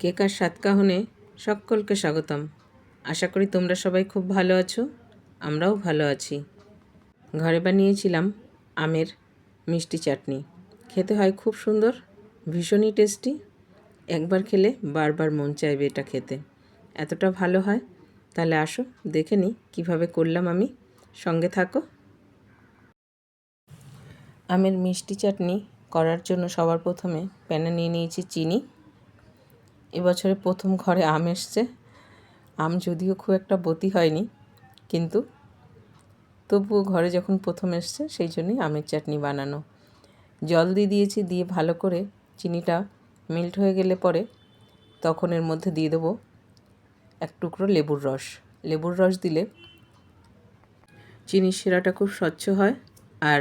কেকার সাতকাহনে সকলকে স্বাগতম। আশা করি তোমরা সবাই খুব ভালো আছো, আমরাও ভালো আছি। ঘরে বানিয়েছিলাম আমের মিষ্টি চাটনি। খেতে হয় খুব সুন্দর, ভীষণই টেস্টি। একবার খেলে বারবার মন চাইবে এটা খেতে। এতটা ভালো হয়? তাহলে আসো, দেখে নিই কীভাবে করলাম আমি। সঙ্গে থাকো। আমের মিষ্টি চাটনি করার জন্য সবার প্রথমে প্যানে নিয়ে নিয়েছি চিনি। এবছরে প্রথম ঘরে আম এসছে। আম যদিও খুব একটা বতি হয়নি, কিন্তু তবুও ঘরে যখন প্রথম এসছে, সেই জন্যই আমের চাটনি বানানো। জল দিয়ে দিয়েছি, দিয়ে ভালো করে চিনিটা মেল্ট হয়ে গেলে পরে তখন এর মধ্যে দিয়ে দেবো এক টুকরো লেবুর রস। লেবুর রস দিলে চিনির শিরাটা খুব স্বচ্ছ হয় আর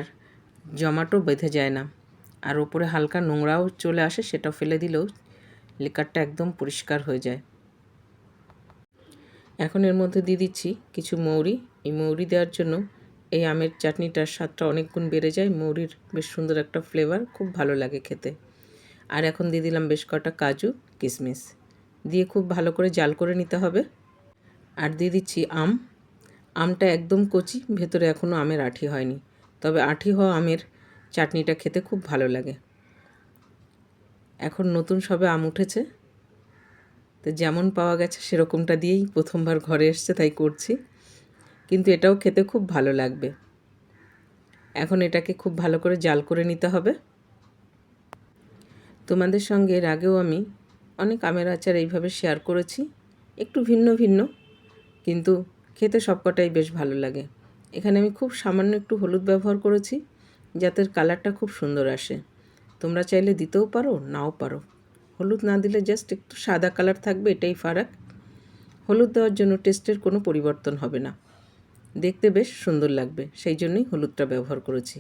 জমাটো বেঁধে যায় না। আর ওপরে হালকা নোংরাও চলে আসে সেটা ফেলে দিলেও লিকারটা একদম পরিষ্কার হয়ে যায়। এখন এর মধ্যে দিয়ে দিচ্ছি কিছু মৌরি। এই মৌরি দেওয়ার জন্য এই আমের চাটনিটার স্বাদটা অনেক গুণ বেড়ে যায়। মৌরির বেশ সুন্দর একটা ফ্লেভার খুব ভালো লাগে খেতে। আর এখন দিয়ে দিলাম বেশ কটা কাজু কিশমিশ দিয়ে খুব ভালো করে জাল করে নিতে হবে। আর দিয়ে দিচ্ছি আম। আমটা একদম কচি, ভেতরে এখনও আমের আঠি হয়নি। তবে আঠি হওয়া আমের চাটনিটা খেতে খুব ভালো লাগে। এখন নতুন সবে আম উঠেছে। তো যেমন পাওয়া গেছে সেরকমটা দিয়েই প্রথমবার ঘরে এসছে, তাই করছি। কিন্তু এটাও খেতে খুব ভালো লাগবে। এখন এটাকে খুব ভালো করে জাল করে নিতে হবে। তোমাদের সঙ্গে এর আগেও আমি অনেক আমের আচার এইভাবে শেয়ার করেছি, একটু ভিন্ন ভিন্ন, কিন্তু খেতে সবকটাই বেশ ভালো লাগে। এখানে আমি খুব সামান্য একটু হলুদ ব্যবহার করেছি, যাতে কালারটা খুব সুন্দর আসে। তোমরা চাইলে দিতেও পারো, নাও পারো। হলুদ না দিলে জাস্ট একটু সাদা কালার থাকবে, এটাই ফারাক। হলুদ দেওয়ার জন্য টেস্টের কোনো পরিবর্তন হবে না। দেখতে বেশ সুন্দর লাগবে, সেই জন্যই হলুদটা ব্যবহার করেছি।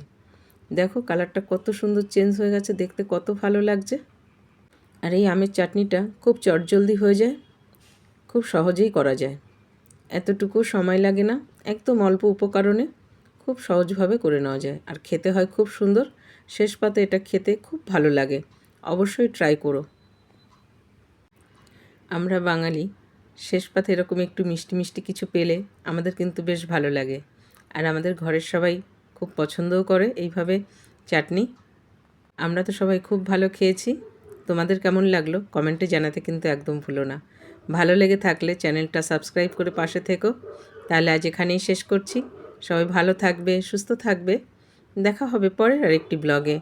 দেখো কালারটা কত সুন্দর চেঞ্জ হয়ে গেছে, দেখতে কত ভালো লাগছে। আর এই আমের চাটনিটা খুব চটজলদি হয়ে যায়, খুব সহজেই করা যায়। এতটুকু সময় লাগে না, একদম অল্প উপকরণে। খুব সহজভাবে করে নেওয়া যায়। আর খেতে হয় খুব সুন্দর। শেষ পাতে এটা খেতে খুব ভালো লাগে। অবশ্যই ট্রাই করো। আমরা বাঙালি, শেষ পাতে এরকম একটু মিষ্টি মিষ্টি কিছু পেলে আমাদের কিন্তু বেশ ভালো লাগে। আর আমাদের ঘরের সবাই খুব পছন্দও করে এইভাবে চাটনি। আমরা তো সবাই খুব ভালো খেয়েছি। তোমাদের কেমন লাগল? কমেন্টে জানাতে কিন্তু একদম ভুলো না। ভালো লেগে থাকলে চ্যানেলটা সাবস্ক্রাইব করে পাশে থেকো। তাহলে আজ এখানেই শেষ করছি। সবাই ভালো থাকবে সুস্থ থাকবে। দেখা হবে পরের আরেকটি ব্লগে।